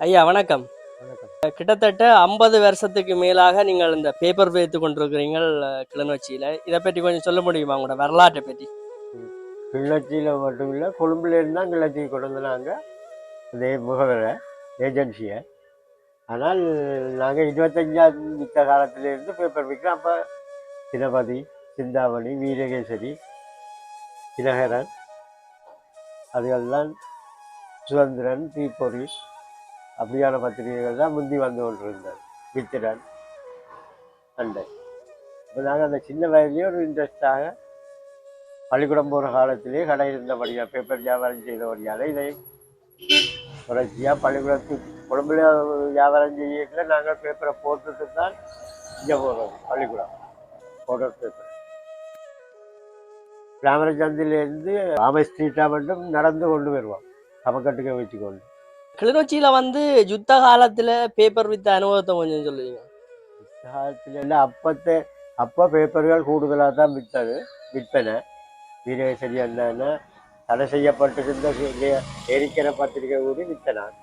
ஐயா வணக்கம். கிட்டத்தட்ட ஐம்பது வருஷத்துக்கு மேலாக நீங்கள் இந்த பேப்பர் வைத்து கொண்டிருக்கிறீங்கள் அஹ், கிளிநொச்சியில. இதை பற்றி கொஞ்சம் சொல்ல முடியுமா உங்களோட வரலாற்றை பற்றி? கிளர்ச்சியில் மட்டும் இல்லை கொழும்புலேருந்து தான் கிளர்ச்சி கொண்டு வந்தாங்க. அதே முகவரை ஏஜென்சியை ஆனால் நாங்கள் இருபத்தஞ்சாம் மித்த காலத்திலேருந்து பேப்பர் விற்கிறோம் அப்போ தினபதி சிந்தாமணி வீரகேசரி தினகரன் அதுகள்லாம் சுதந்திரன் தீப்பொறி அப்படியான பத்திரிகைகள் தான் முந்தி வந்து கொண்டிருந்தது. வித்திரன் அண்டை இப்போ நாங்கள் அந்த சின்ன வயதிலே ஒரு இன்ட்ரெஸ்டாக பள்ளிக்கூடம் போகிற காலத்திலே கடை இருந்தபடியா பேப்பர் வியாபாரம் செய்தபடியால் இதை தொடர்ச்சியாக பள்ளிக்கூடத்துக்கு குழம்புல வியாபாரம் செய்யல நாங்கள் பேப்பரை போட்டுட்டு தான் இங்கே போகிறோம் பள்ளிக்கூடம். போட்டோ பேப்பர் ராமரச்சந்திலேருந்து ராம ஸ்ட்ரீட்டாக மட்டும் நடந்து கொண்டு வருவோம். சமக்கட்டுக்க வச்சுக்கொண்டு. கிளிநொச்சியில வந்து யுத்த காலத்துல பேப்பர் வித்த அனுபவத்தை கொஞ்சம் சொல்லுவீங்க. காலத்துல எல்லாம் அப்பத்தை அப்போ பேப்பர்கள் கூடுதலாக தான் விற்றது விற்பனை. வீரேசரி என்னன்னா தடை செய்யப்பட்டிருந்த எரிக்கிற பத்திரிகை கூட வித்தனான்.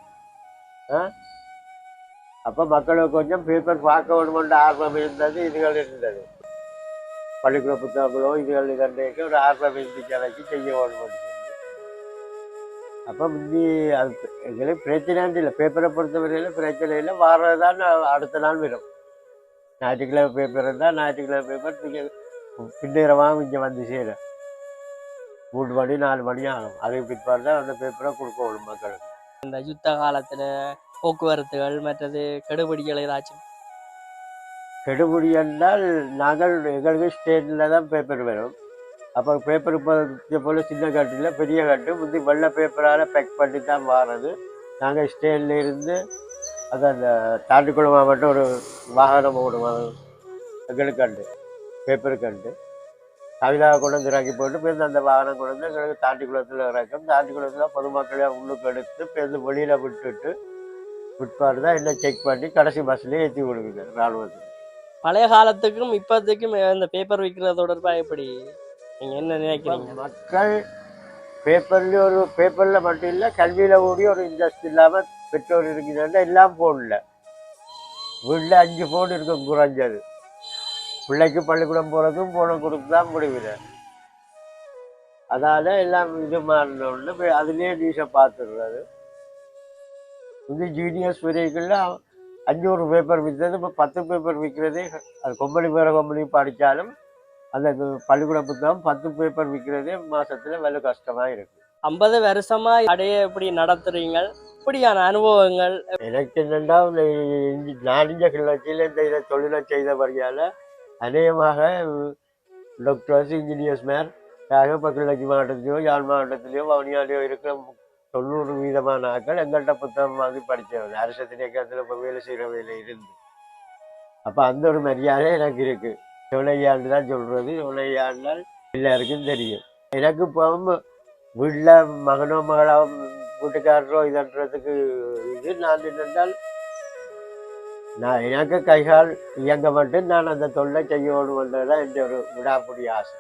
ஆ? அப்போ மக்களுக்கு கொஞ்சம் பேப்பர் பார்க்க வேணுமென்ற ஆர்வம் இருந்தது இதுகள் இருந்தது. பள்ளிக்கூட புத்தகங்களோ இதுகள் இதற்கு ஒரு ஆர்வம் இருந்துச்சு செய்ய வேணுமென்று. அப்போ முந்தி அது எங்களுக்கு பிரச்சனைன்னு இல்லை. பேப்பரை பொறுத்தவரையில் பிரச்சனை இல்லை. வாரம் தான் அடுத்த நாள் வரும். ஞாயிற்றுக்கிழமை பேப்பர் இருந்தால் ஞாயிற்றுக்கிழமை பேப்பர் நீங்கள் இங்கே வந்து சேரும். மூணு மணி நாலு மணி ஆகும். அதுக்கு பிற்பாடு தான் அந்த பேப்பரை கொடுக்கணும் மக்களுக்கு. இந்த யுத்த காலத்துல போக்குவரத்துகள் மற்றது கெடுபிடிகள் ஏதாச்சும்? கெடுபிடி என்றால் நாங்கள் எங்களுக்கு ஸ்டேட்டில் தான் பேப்பர் வரும். அப்போ பேப்பர் இப்போ போல் சின்ன கட்டில் பெரிய கட்டு முந்தி வெள்ளை பேப்பரால் பேக் பண்ணி தான் வாரது. நாங்கள் ஸ்டேனில் இருந்து அது அந்த தாண்டிக்குளம் மாவட்டம் ஒரு வாகனம் ஓடுவாங்க எங்களுக்கு கண்டு பேப்பர் கண்டு கவிதாக கொண்டு வந்து இறக்கி போட்டு பேருந்து அந்த வாகனம் கொண்டு வந்து எங்களுக்கு தாண்டிக்குளத்தில் இறக்கும். தாண்டிக்குளத்தில் பொதுமக்களை உள்ளுக்கு எடுத்து பேருந்து வெளியில் விட்டுட்டு விட்பாடு தான் என்ன செக் பண்ணி கடைசி பஸ்லேயே ஏற்றி கொடுக்குது இராணுவத்துக்கு பழைய காலத்துக்கும் இப்போதைக்கும் இந்த பேப்பர் விற்கிறது தொடர்பாக எப்படி? நீங்க என்ன நினைக்கிறீங்க? மக்கள் பேப்பர்ல ஒரு பேப்பர்ல மட்டும் இல்லை கல்வியில கூடிய ஒரு இன்ட்ரெஸ்ட் இல்லாம பெற்றோர் இருக்கிறாங்க எல்லாம் போன்ல வீட்டில் அஞ்சு ஃபோன் இருக்கும் குறைஞ்சது. பிள்ளைக்கு பள்ளிக்கூடம் போறதும் ஃபோனை கொடுத்து தான் முடிவில் அதால எல்லாம் இது மாறினோடனே அதுலேயே நியூஸை பார்த்துடுறாரு இது ஜீனியஸ் வரைக்குள்ள அஞ்சூறு பேப்பர் விற்றது இப்போ பத்து பேப்பர் விற்கிறதே அது கொம்பளி பேர கொம்பளி படித்தாலும் அந்த பள்ளிக்கூட புத்தகம் பத்து பேப்பர் விற்கிறதே மாசத்துல வெள்ள கஷ்டமா இருக்கு. ஐம்பது வருஷமா கடையை எப்படி நடத்துறீங்க இப்படியான அனுபவங்கள். எனக்கு என்னென்னா நாடிஞ்ச கிளர்ச்சியில் இந்த இதை தொழிலை செய்தபடியால் அநேகமாக டாக்டர்ஸ் இன்ஜினியர்ஸ் இப்போ கிளர்ச்சி மாவட்டத்திலையோ யாழ் மாவட்டத்திலையோ வவுனியாலையோ இருக்கிற தொண்ணூறு வீதமான ஆட்கள் எங்கள்கிட்ட புத்தகம் வாங்கி படித்தவங்க அரசு திணைக்கத்தில் இப்போ வேலை செய்கிறவையில் இருந்து. அப்போ அந்த ஒரு மரியாதை எனக்கு இருக்குது சோழையாண்டு தான் சொல்கிறது சோழையாண்டால் எல்லாருக்கும் தெரியும். எனக்கு இப்போ வீட்டில் மகனோ மகளோ வீட்டுக்காரரோ இதன்றதுக்கு இது நான் என்னென்றால் நான் எனக்கு கைகால் இயங்க மட்டும் நான் அந்த தொல்லை வந்ததெல்லாம் என்ற ஒரு விடாப்புடி ஆசை.